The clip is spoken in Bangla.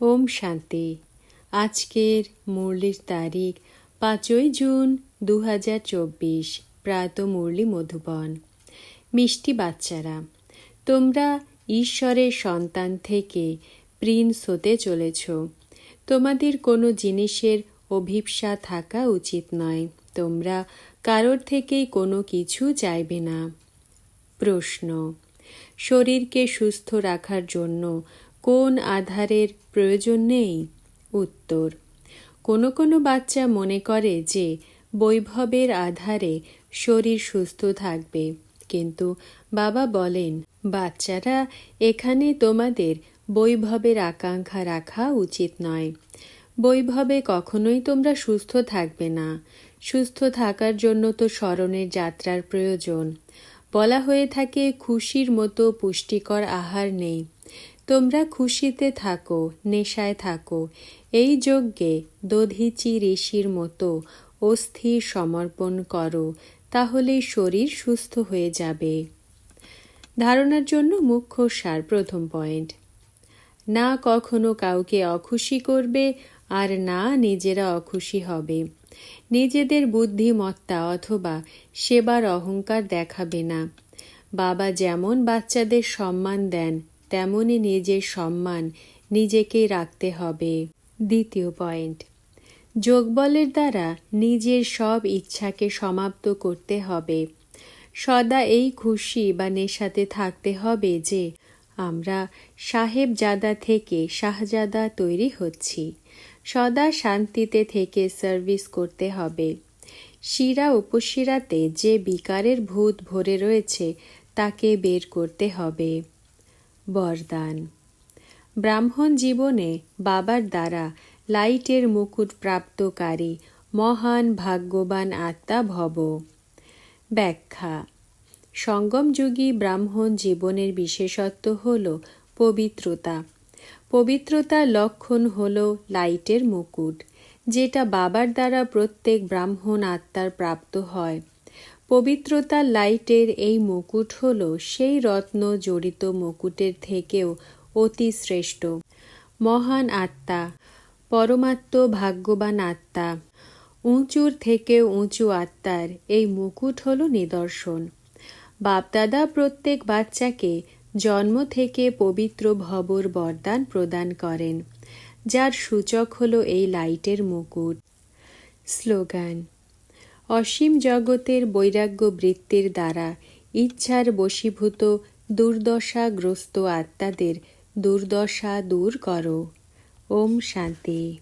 ওম শান্তি। আজকের মুরলির তারিখ পাঁচই জুন দু হাজার চব্বিশ, প্রাত মুরলি মধুবন। মিষ্টি বাচ্চারা, তোমরা ঈশ্বরের সন্তান থেকে প্রিন্স হতে চলেছ। তোমাদের কোনো জিনিসের অভিপ্সা থাকা উচিত নয়। তোমরা কারোর থেকেই কোনো কিছু চাইবে না। প্রশ্ন, শরীরকে সুস্থ রাখার জন্য কোন আধারের প্রয়োজন নেই? উত্তর, কোনো কোনো বাচ্চা মনে করে যে বৈভবের আধারে শরীর সুস্থ থাকবে। কিন্তু বাবা বলেন, বাচ্চারা এখানে তোমাদের বৈভবের আকাঙ্ক্ষা রাখা উচিত নয়। বৈভবে কখনোই তোমরা সুস্থ থাকবে না। সুস্থ থাকার জন্য তো স্মরণের যাত্রার প্রয়োজন। বলা হয়ে থাকে, খুশির মতো পুষ্টিকর আহার নেই। তোমরা খুশিতে থাকো, নেশায় থাকো। এই যজ্ঞে দধিচি ঋষির মতো অস্থির সমর্পণ করো, তাহলে শরীর সুস্থ হয়ে যাবে। ধারণার জন্য মুখ্য সার প্রথম পয়েন্ট। না কখনো কাউকে অখুশি করবে আর না নিজেরা অখুশি হবে। নিজেদের বুদ্ধিমত্তা অথবা সেবার অহংকার দেখাবে না। বাবা যেমন বাচ্চাদের সম্মান দেন তেমনি নিজের সম্মান নিজেকেই রাখতে হবে। দ্বিতীয় পয়েন্ট, যোগবলের দ্বারা নিজের সব ইচ্ছাকে সমাপ্ত করতে হবে। সদা এই খুশি বা নেশাতে থাকতে হবে যে, আমরা সাহেবজাদা থেকে শাহজাদা তৈরি হচ্ছি। সদা শান্তিতে থেকে সার্ভিস করতে হবে। শিরা উপশিরাতে যে বিকারের ভূত ভরে রয়েছে, তাকে বের করতে হবে। বরদান। ব্রাহ্মণ জীবনে বাবার দ্বারা লাইটের মুকুট প্রাপ্তকারী মহান ভাগ্যবান আত্মা ভব। ব্যাখ্যা সঙ্গমযুগী ব্রাহ্মণ জীবনের বিশেষত্ব হল পবিত্রতা। পবিত্রতার লক্ষণ হল লাইটের মুকুট, যেটা বাবার দ্বারা প্রত্যেক ব্রাহ্মণ আত্মার প্রাপ্ত হয়। পবিত্রতার লাইটের এই মুকুট হল সেই রত্ন জড়িত মুকুটের থেকেও অতি শ্রেষ্ঠ। মহান আত্মা, পরমাত্ম ভাগ্যবান আত্মা, উঁচুর থেকেও উঁচু আত্মার এই মুকুট হল নিদর্শন। বাপদাদা প্রত্যেক বাচ্চাকে জন্ম থেকে পবিত্র ভবর বরদান প্রদান করেন, যার সূচক হল এই লাইটের মুকুট। স্লোগান অসীম জগতের বৈরাগ্য বৃত্তির দ্বারা ইচ্ছার বশীভূত দুর্দশাগ্রস্ত আত্মাদের দুর্দশা দূর করো। ওম শান্তি।